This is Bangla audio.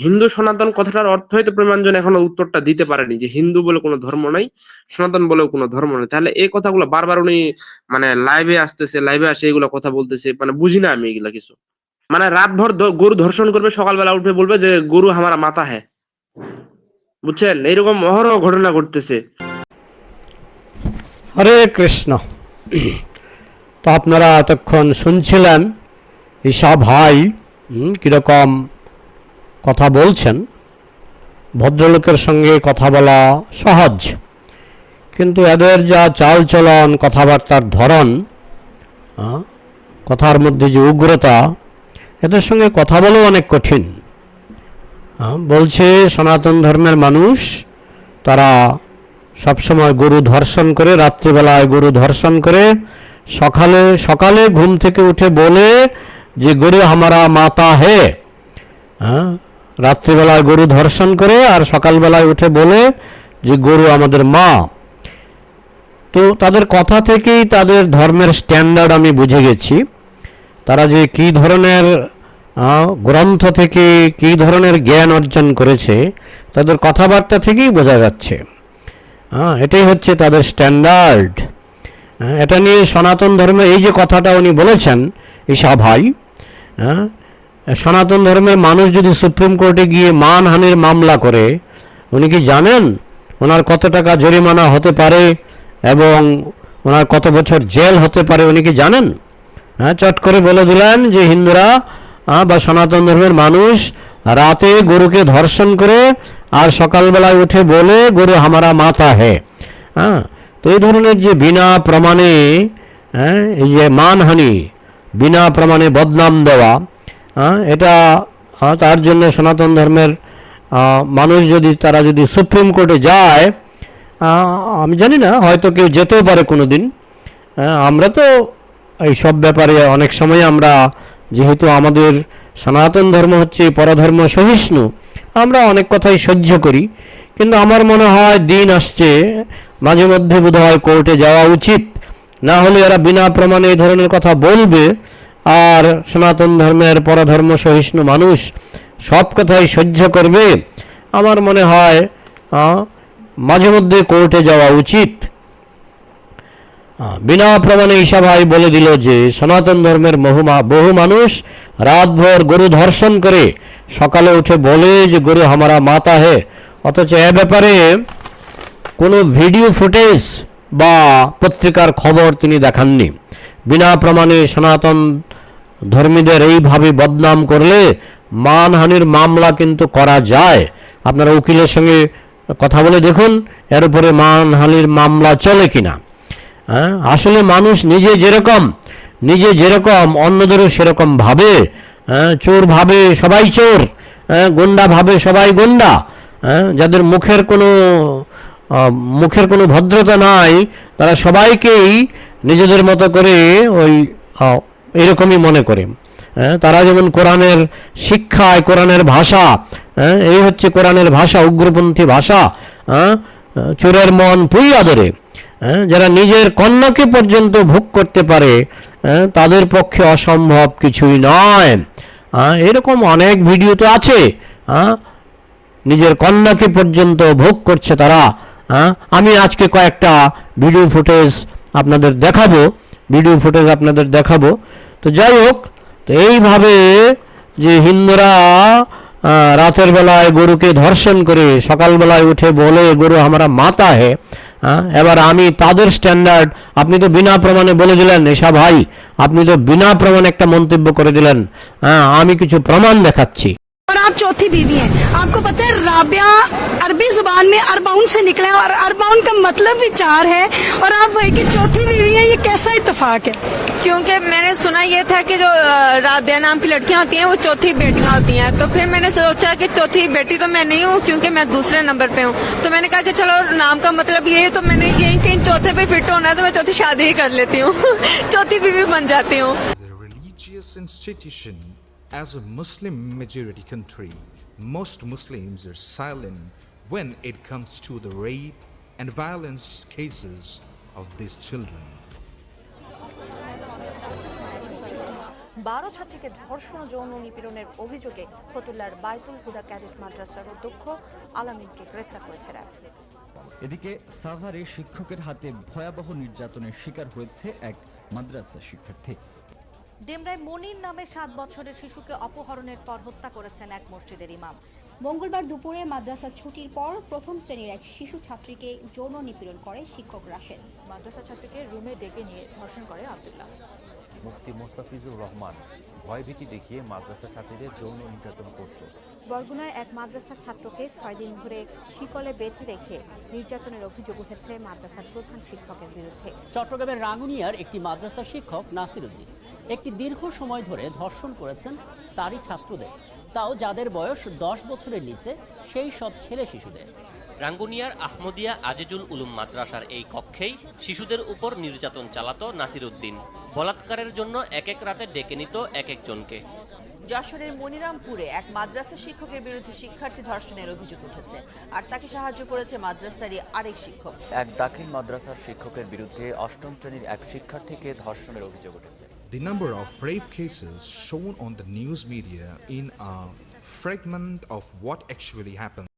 হিন্দু সনাতন কথাটার অর্থ হয়তো প্রমাণজন এখনও উত্তরটা দিতে পারেনি যে হিন্দু বলে কোনো ধর্ম নাই, সনাতন বলেও কোনো ধর্ম নেই। তাহলে এই কথাগুলো বারবার উনি মানে লাইভে আসতেছে লাইভে আসে এগুলো কথা বলতেছে মানে বুঝি না আমি এগুলা কিছু। মানে রাতভর দ- গরু ধর্ষণ করবে, সকালবেলা উঠে বলবে যে গরু হামারা মাথা হ্যাঁ বুঝছেন? এইরকম অহরহ ঘটনা ঘটতেছে। হরে কৃষ্ণ। তো আপনারা এতক্ষণ শুনছিলেন ঈশা ভাই কীরকম কথা বলছেন, ভদ্রলোকের সঙ্গে কথা বলা সহজ। কিন্তু এদের যা চালচলন, কথাবার্তার ধরন কথার মধ্যে যে উগ্রতা, এদের সঙ্গে কথা বলেও অনেক কঠিন। বলছে, সনাতন ধর্মের মানুষ, তারা সবসময় গরু ধর্ষণ করে, রাত্রিবেলায় গরু ধর্ষণ করে, সকালে সকালে ঘুম থেকে উঠে বলে যে, গরু হামারা মাতা হে। হ্যাঁ রাত্রিবেলায় গরু ধর্ষণ করে আর সকালবেলায় উঠে বলে যে, গরু আমাদের মা। তো তাদের কথা থেকেই তাদের ধর্মের স্ট্যান্ডার্ড আমি বুঝে গেছি। তারা যে কী ধরনের গ্রন্থ থেকে কী ধরনের জ্ঞান অর্জন করেছে, তাদের কথাবার্তা থেকেই বোঝা যাচ্ছে। হ্যাঁ এটাই হচ্ছে তাদের স্ট্যান্ডার্ড এটা নিয়ে সনাতন ধর্মে এই যে কথাটা উনি বলেছেন ঈশা ভাই হ্যাঁ সনাতন ধর্মের মানুষ যদি সুপ্রিম কোর্টে গিয়ে মানহানির মামলা করে, উনি কি জানেন ওনার কত টাকা জরিমানা হতে পারে এবং ওনার কত বছর জেল হতে পারে, উনি কি জানেন? হ্যাঁ চট করে বলে দিলেন যে হিন্দুরা বা সনাতন ধর্মের মানুষ রাতে গরুকে ধর্ষণ করে আর সকালবেলায় উঠে বলে গরু হামারা মাথা হে। হ্যাঁ তো এই ধরনের যে বিনা প্রমাণে হ্যাঁ এই যে মানহানি, বিনা প্রমাণে বদনাম দেওয়া এটা তার জন্য সনাতন ধর্মের মানুষ যদি তারা যদি সুপ্রিম কোর্টে যায় আমি জানি না হয়তো কেউ যেতেও পারে কোনো দিন হ্যাঁ, আমরা তো এই সব ব্যাপারে অনেক সময় আমরা যেহেতু আমাদের সনাতন ধর্ম হচ্ছে পরধর্ম সহিষ্ণু আমরা অনেক কথাই সহ্য করি। কিন্তু আমার মনে হয় দিন আসছে মাঝে মধ্যে বোধ হয় কোর্টে যাওয়া উচিত। না হলে এরা বিনা প্রমাণে এই ধরনের কথা বলবে। আর সনাতন ধর্মের পরধর্ম সহিষ্ণু মানুষ সব কথাই সহ্য করবে। আমার মনে হয় মাঝে মধ্যে কোর্টে যাওয়া উচিত। বিনা প্রমাণে ঈশা ভাই বলে দিল যে, সনাতন ধর্মের বহু বহু মানুষ রাতভর গরু ধর্ষণ করে, সকালে উঠে বলে যে, গরু হামারা মাতা হে। অথচ এ ব্যাপারে কোনো ভিডিও ফুটেজ বা পত্রিকার খবর তিনি দেখাননি। বিনা প্রমাণে সনাতন ধর্মীদের এইভাবে বদনাম করলে মানহানির মামলা কিন্তু করা যায়। আপনারা উকিলের সঙ্গে কথা বলে দেখুন, এর উপরে মানহানির মামলা চলে কিনা। হ্যাঁ আসলে মানুষ নিজে যেরকম নিজে যেরকম, অন্যদেরও সেরকম ভাবে হ্যাঁ চোর ভাবে সবাই চোর হ্যাঁ গুন্ডা ভাবে সবাই গুন্ডা হ্যাঁ যাদের মুখের কোনো মুখের কোনো ভদ্রতা নাই তারা সবাইকেই নিজেদের মতো করে ওই এরকমই মনে করে। হ্যাঁ, তারা যেমন কোরআনের শিক্ষায় কোরআনের ভাষা হ্যাঁ, এই হচ্ছে কোরআনের ভাষা উগ্রপন্থী ভাষা হ্যাঁ, চোরের মন পুই আদরে যারা নিজের কন্যাকে পর্যন্ত ভোগ করতে পারে তাদের পক্ষে অসম্ভব কিছুই নয়। এরকম অনেক ভিডিও তো আছে। নিজের কন্যাকে পর্যন্ত ভোগ করছে তারা। হ্যাঁ? আমি আজকে কয়েকটা ভিডিও ফুটেজ আপনাদের দেখাবো। ভিডিও ফুটেজ আপনাদের দেখাবো। তো যাই হোক তো এইভাবে যে হিন্দুরা রাতের বেলায় গরুকে ধর্ষণ করে সকালবেলায় উঠে বলে গরু আমরা মাতা হে। হ্যাঁ, এবার আমি তাদের স্ট্যান্ডার্ড আপনি তো বিনা প্রমাণে বলে দিলেন এসা ভাই আপনি তো বিনা প্রমাণে একটা মন্তব্য করে দিলেন। হ্যাঁ আমি কিছু প্রমাণ দেখাচ্ছি। और आप चौथी बीवी हैं। आपको पता है राबिया अरबी ज़ुबान में अरबाउन से निकला है और अरबाउन का मतलब भी चार है और आप भाई की चौथी बीवी है ये कैसा इतफाक है? क्योंकि मैंने सुना ये था कि जो राबिया नाम की लड़कियाँ होती हैं वो चौथी बेटियाँ होती हैं। तो फिर मैंने सोचा कि चौथी बेटी तो मैं नहीं हूँ क्योंकि मैं दूसरे नंबर पे हूँ। तो मैंने कहा कि चलो नाम का मतलब ये है तो मैंने यही कहीं चौथे पे फिट होना है तो मैं चौथी शादी ही कर लेती हूँ। चौथी बीवी बन जाती हूँ। As a Muslim majority country, most Muslims are silent when it comes to the rape and violence cases of these children. বারো ছাত্রীকে ধর্ষণ যৌন নিপীড়নের অভিযোগে ফতুল্লার বায়তুল হুদা ক্যাডেট মাদ্রাসার অধ্যক্ষ আলামিনকে গ্রেফতার করেছে র্যাব এদিকে সাভারে শিক্ষকের হাতে ভয়াবহ নির্যাতনের শিকার হয়েছে এক মাদ্রাসা শিক্ষার্থী ডেমরায় মনির নামে সাত বছরের শিশুকে অপহরণের পর হত্যা করেছেন এক মসজিদের ইমাম। মঙ্গলবার দুপুরে মাদ্রাসা ছুটির পর প্রথম শ্রেণির এক শিশু ছাত্রীকে যৌন নিপীড়ন করে শিক্ষক রাশেদ। মাদ্রাসা ছাত্রীকে রুমে ডেকে নিয়ে ধর্ষণ করে আব্দুল্লাহ। মুফতি মোস্তাফিজুর রহমান ভয়ভীতি দেখিয়ে মাদ্রাসা ছাত্রীদের যৌন নির্যাতন করছে। বরগুনায় এক মাদ্রাসা ছাত্রকে ছয় দিন ধরে শিকলে বেঁধে রেখে নির্যাতনের অভিযোগ উঠেছে মাদ্রাসার প্রধান শিক্ষকের বিরুদ্ধে। চট্টগ্রামের রাঙ্গুনিয়ার একটি মাদ্রাসা শিক্ষক নাসির উদ্দিন একটি দীর্ঘ সময় ধরে ধর্ষণ করেছেন তারই ছাত্রদের। তাও যাদের বয়স দশ বছরের নিচে সেই সব ছেলে শিশুদের। রাঙ্গুনিয়ার আহমদিয়া আজিজুল উলুম মাদ্রাসার এই কক্ষেই শিশুদের উপর নির্যাতন চালাতো নাসির উদ্দিন বলাৎকারের জন্য এক এক রাতে ডেকে নিত এক একজনকে যশোরের মনিরামপুরে এক মাদ্রাসা শিক্ষকের বিরুদ্ধে শিক্ষার্থী ধর্ষণের অভিযোগ উঠেছে আর তাকে সাহায্য করেছে মাদ্রাসারই আরেক শিক্ষক। এক দাখিল মাদ্রাসার শিক্ষকের বিরুদ্ধে অষ্টম শ্রেণির এক শিক্ষার্থীকে ধর্ষণের অভিযোগ উঠেছে। The number of rape cases shown on the news media in a fragment of what actually happened.